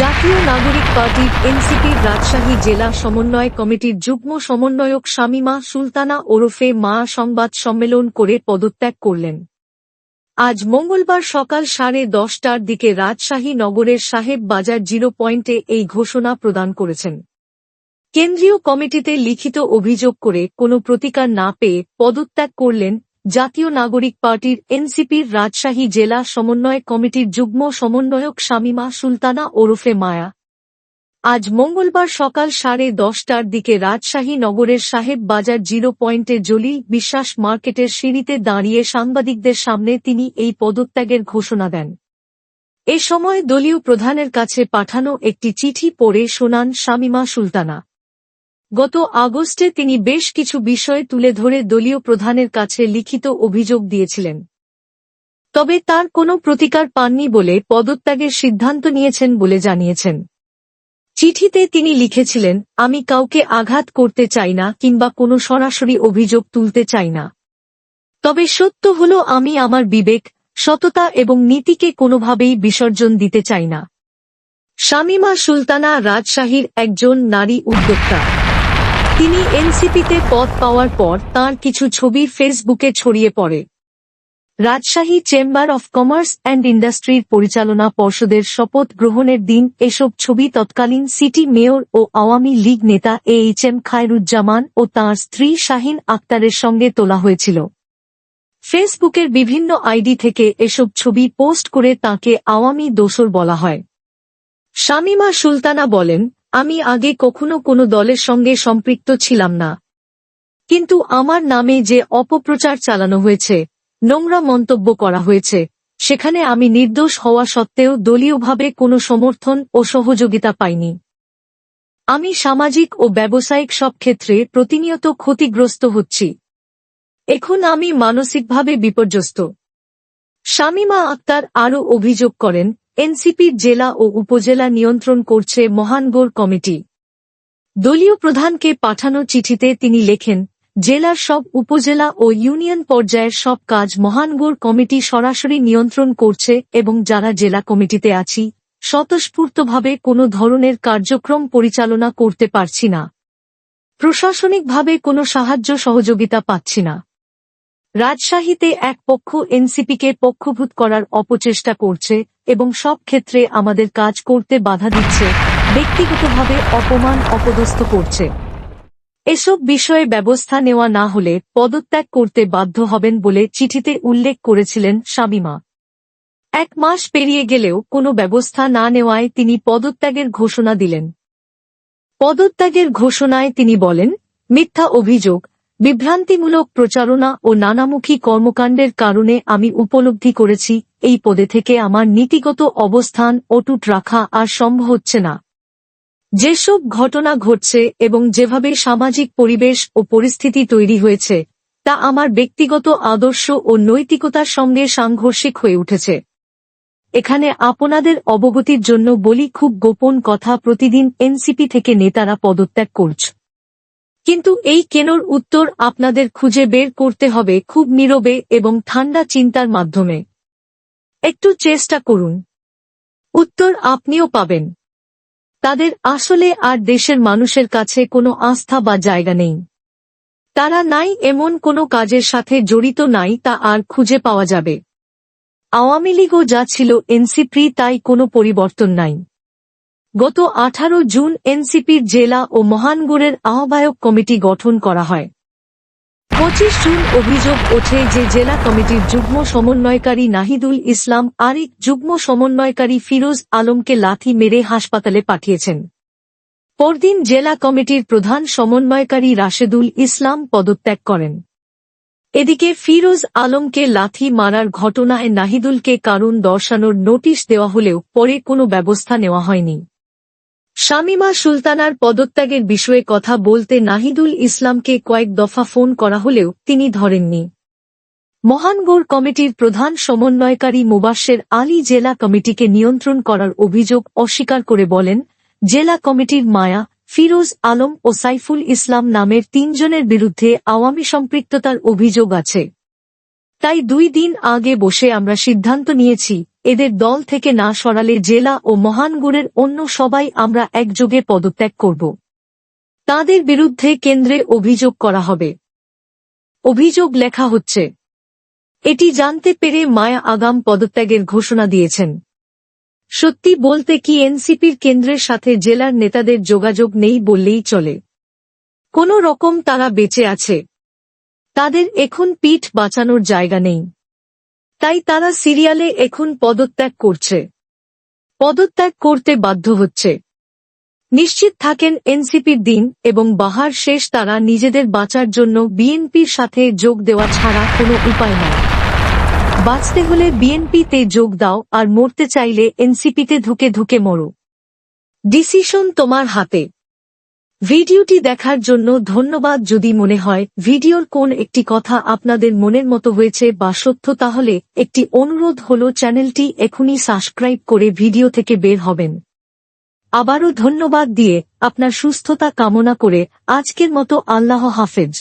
জাতীয় নাগরিক পার্টির এনসিপির রাজশাহী জেলা সমন্বয় কমিটির যুগ্ম সমন্বয়ক শামিমা সুলতানা ওরফে মা সংবাদ সম্মেলন করে পদত্যাগ করলেন। আজ মঙ্গলবার সকাল সাড়ে দশটার দিকে রাজশাহী নগরের সাহেব বাজার জিরো পয়েন্টে এই ঘোষণা প্রদান করেছেন। কেন্দ্রীয় কমিটিতে লিখিত অভিযোগ করে কোনো প্রতিকার না পেয়ে পদত্যাগ করলেন জাতীয় নাগরিক পার্টির এনসিপির রাজশাহী জেলা সমন্বয় কমিটির যুগ্ম সমন্বয়ক শামিমা সুলতানা ওরফে মায়া। আজ মঙ্গলবার সকাল সাড়ে দশটার দিকে রাজশাহী নগরের সাহেব বাজার জিরো পয়েন্টে জলিল বিশ্বাস মার্কেটের সিঁড়িতে দাঁড়িয়ে সাংবাদিকদের সামনে তিনি এই পদত্যাগের ঘোষণা দেন। এ সময় দলীয় প্রধানের কাছে পাঠানো একটি চিঠি পড়ে শোনান শামিমা সুলতানা। গত আগস্টে তিনি বেশ কিছু বিষয় তুলে ধরে দলীয় প্রধানের কাছে লিখিত অভিযোগ দিয়েছিলেন। তবে তার কোনো প্রতিকার পাননি বলে পদত্যাগের সিদ্ধান্ত নিয়েছেন বলে জানিয়েছেন। চিঠিতে তিনি লিখেছিলেন, আমি কাউকে আঘাত করতে চাই না কিংবা কোনো সরাসরি অভিযোগ তুলতে চাই না। তবে সত্য হল আমি আমার বিবেক, সততা এবং নীতিকে কোনোভাবেই বিসর্জন দিতে চাই না। শামিমা সুলতানা রাজশাহীর একজন নারী উদ্যোক্তা। তিনি এনসিপিতে পদ পাওয়ার পর তার কিছু ছবি ফেসবুকে ছড়িয়ে পড়ে। Rajshahi chamber of commerce and ইন্ডাস্ট্রির পরিচালনা পর্ষদের শপথ গ্রহণের দিন এসব ছবি তৎকালীন সিটি মেয়র ও আওয়ামী লীগ নেতা এ এইচ এম খায়রুজ্জামান ও তাঁর স্ত্রী শাহিন আক্তারের সঙ্গে তোলা হয়েছিল। ফেসবুকের বিভিন্ন আইডি থেকে এসব ছবি পোস্ট করে তাকে আওয়ামী দোসর বলা হয়। শামিমা সুলতানা বলেন আমি আগে কখনো কোনো দলের সঙ্গে সম্পৃক্ত ছিলাম না। কিন্তু আমার নামে যে অপপ্রচার চালানো হয়েছে, নোংরা মন্তব্য করা হয়েছে, সেখানে আমি নির্দোষ হওয়া সত্ত্বেও দলীয়ভাবে কোনো সমর্থন ও সহযোগিতা পাইনি। আমি সামাজিক ও ব্যবসায়িক সব ক্ষেত্রে প্রতিনিয়ত ক্ষতিগ্রস্ত হচ্ছি। এখন আমি মানসিকভাবে বিপর্যস্ত। শামিমা আক্তার আরও অভিযোগ করেন এনসিপির জেলা ও উপজেলা নিয়ন্ত্রণ করছে মহানগর কমিটি। দলীয় প্রধানকে পাঠানো চিঠিতে তিনি লেখেন, জেলার সব উপজেলা ও ইউনিয়ন পর্যায়ের সব কাজ মহানগর কমিটি সরাসরি নিয়ন্ত্রণ করছে এবং যারা জেলা কমিটিতে আছি, স্বতঃস্ফূর্তভাবে কোনো ধরনের কার্যক্রম পরিচালনা করতে পারছি না। প্রশাসনিকভাবে কোনো সাহায্য সহযোগিতা পাচ্ছি না। রাজশাহীতে এক পক্ষ এনসিপিকে পক্ষভূত করার অপচেষ্টা করছে এবং সব ক্ষেত্রে আমাদের কাজ করতে বাধা দিচ্ছে, ব্যক্তিগতভাবে অপমান অপদস্থ করছে। এসব বিষয়ে ব্যবস্থা নেওয়া না হলে পদত্যাগ করতে বাধ্য হবেন বলে চিঠিতে উল্লেখ করেছিলেন শামিমা। এক মাস পেরিয়ে গেলেও কোনো ব্যবস্থা না নেওয়ায় তিনি পদত্যাগের ঘোষণা দিলেন। পদত্যাগের ঘোষণায় তিনি বলেন, মিথ্যা অভিযোগ বিভ্রান্তিমূলক প্রচারণা ও নানামুখী কর্মকাণ্ডের কারণে আমি উপলব্ধি করেছি, এই পদে থেকে আমার নীতিগত অবস্থান অটুট রাখা আর সম্ভব হচ্ছে না। যেসব ঘটনা ঘটছে এবং যেভাবে সামাজিক পরিবেশ ও পরিস্থিতি তৈরি হয়েছে, তা আমার ব্যক্তিগত আদর্শ ও নৈতিকতার সঙ্গে সাংঘর্ষিক হয়ে উঠেছে। এখানে আপনাদের অবগতির জন্য বলি, খুব গোপন কথা প্রতিদিন এনসিপি থেকে নেতারা পদত্যাগ করছে। কিন্তু এই কেনর উত্তর আপনাদের খুঁজে বের করতে হবে খুব নীরবে এবং ঠান্ডা চিন্তার মাধ্যমে। একটু চেষ্টা করুন। উত্তর আপনিও পাবেন। তাদের আসলে আর দেশের মানুষের কাছে কোনো আস্থা বা জায়গা নেই। তারা নাই এমন কোনো কাজের সাথে জড়িত নাই তা আর খুঁজে পাওয়া যাবে। আওয়ামী লীগও যা ছিল এনসিপি তাই কোনো পরিবর্তন নাই। গত আঠারো জুন এনসিপির জেলা ও মহানগরের আহ্বায়ক কমিটি গঠন করা হয়। পঁচিশ জুন অভিযোগ ওঠে যে জেলা কমিটির যুগ্ম সমন্বয়কারী নাহিদুল ইসলাম আরেক যুগ্ম সমন্বয়কারী ফিরোজ আলমকে লাথি মেরে হাসপাতালে পাঠিয়েছেন। পরদিন জেলা কমিটির প্রধান সমন্বয়কারী রাশেদুল ইসলাম পদত্যাগ করেন। এদিকে ফিরোজ আলমকে লাথি মারার ঘটনায় নাহিদুলকে কারণ দর্শানোর নোটিশ দেওয়া হলেও পরে কোনো ব্যবস্থা নেওয়া হয়নি। শামিমা সুলতানার পদত্যাগের বিষয়ে কথা বলতে নাহিদুল ইসলামকে কয়েক দফা ফোন করা হলেও তিনি ধরেননি। মহানগর কমিটির প্রধান সমন্বয়কারী মুবাসের আলী জেলা কমিটিকে নিয়ন্ত্রণ করার অভিযোগ অস্বীকার করে বলেন, জেলা কমিটির মায়া, ফিরোজ আলম ও সাইফুল ইসলাম নামের তিনজনের বিরুদ্ধে আওয়ামী সম্পৃক্ততার অভিযোগ আছে। তাই দুই দিন আগে বসে আমরা সিদ্ধান্ত নিয়েছি এদের দল থেকে না সরালে জেলা ও মহানগরের অন্য সবাই আমরা একযোগে পদত্যাগ করব। তাদের বিরুদ্ধে কেন্দ্রে অভিযোগ করা হবে। অভিযোগ লেখা হচ্ছে, এটি জানতে পেরে মায়া আগাম পদত্যাগের ঘোষণা দিয়েছেন। সত্যি বলতে কি এনসিপির কেন্দ্রের সাথে জেলার নেতাদের যোগাযোগ নেই বললেই চলে। কোনো রকম তারা বেঁচে আছে। তাদের এখন পিঠ বাঁচানোর জায়গা নেই। তাই তারা সিরিয়ালে এখন পদত্যাগ করছে। পদত্যাগ করতে বাধ্য হচ্ছে। নিশ্চিত থাকেন এনসিপির দিন এবং বাহার শেষ তারা নিজেদের বাঁচার জন্য বিএনপির সাথে যোগ দেওয়া ছাড়া কোনো উপায় নাই। বাঁচতে হলে বিএনপিতে যোগ দাও আর মরতে চাইলে এনসিপিতে ধুকে ধুকে মরো। ডিসিশন তোমার হাতে। ভিডিওটি দেখার জন্য ধন্যবাদ। যদি মনে হয় ভিডিওর কোন একটি কথা আপনাদের মনের মতো হয়েছে বা সত্য, তাহলে একটি অনুরোধ হল চ্যানেলটি এখনই সাবস্ক্রাইব করে ভিডিও থেকে বের হবেন। আবারও ধন্যবাদ দিয়ে আপনার সুস্থতা কামনা করে আজকের মতো আল্লাহ হাফেজ।